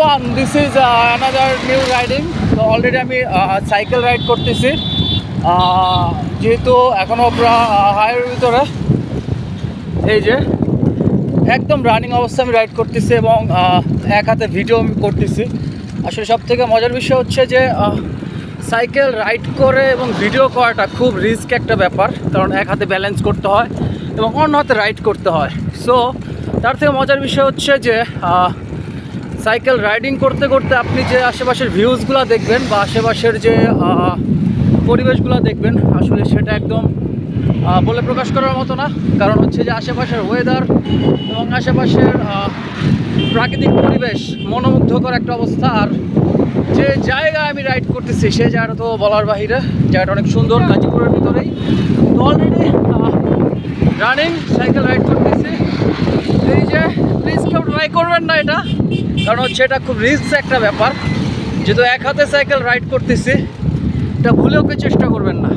Everyone this is another new riding তো already আমি cycle ride করতেছি। যেহেতু এখনও পুরো হাইওয়ের ভিতরে, এই যে, একদম রানিং অবস্থা আমি রাইড করতেছি এবং এক হাতে ভিডিও আমি করতেছি। আসলে সব থেকে মজার বিষয় হচ্ছে যে সাইকেল রাইড করে এবং ভিডিও করাটা খুব রিস্ক একটা ব্যাপার, কারণ এক হাতে ব্যালেন্স করতে হয় এবং অন্য হাতে রাইড করতে হয়। সো তার থেকে মজার বিষয় হচ্ছে যে সাইকেল রাইডিং করতে করতে আপনি যে আশেপাশের ভিউজগুলো দেখবেন বা আশেপাশের যে পরিবেশগুলো দেখবেন, আসলে সেটা একদম বলে প্রকাশ করার মতো না। কারণ হচ্ছে যে আশেপাশের ওয়েদার এবং আশেপাশের প্রাকৃতিক পরিবেশ মনোমুগ্ধকর একটা অবস্থা। আর যে জায়গায় আমি রাইড করতেছি সেই জায়গাটা তো বলার বাহিরে। জায়গাটা অনেক সুন্দর, গাজীপুরের ভিতরেই। তো অলরেডি রানিং সাইকেল রাইড যে প্লিজ কেউ ট্রাই করবেন না এটা। কারণ হচ্ছে এটা খুব রিস্ক একটা ব্যাপার। যেহেতু এক হাতে সাইকেল রাইড করতেছি, এটা ভুলে ওকে চেষ্টা করবেন না।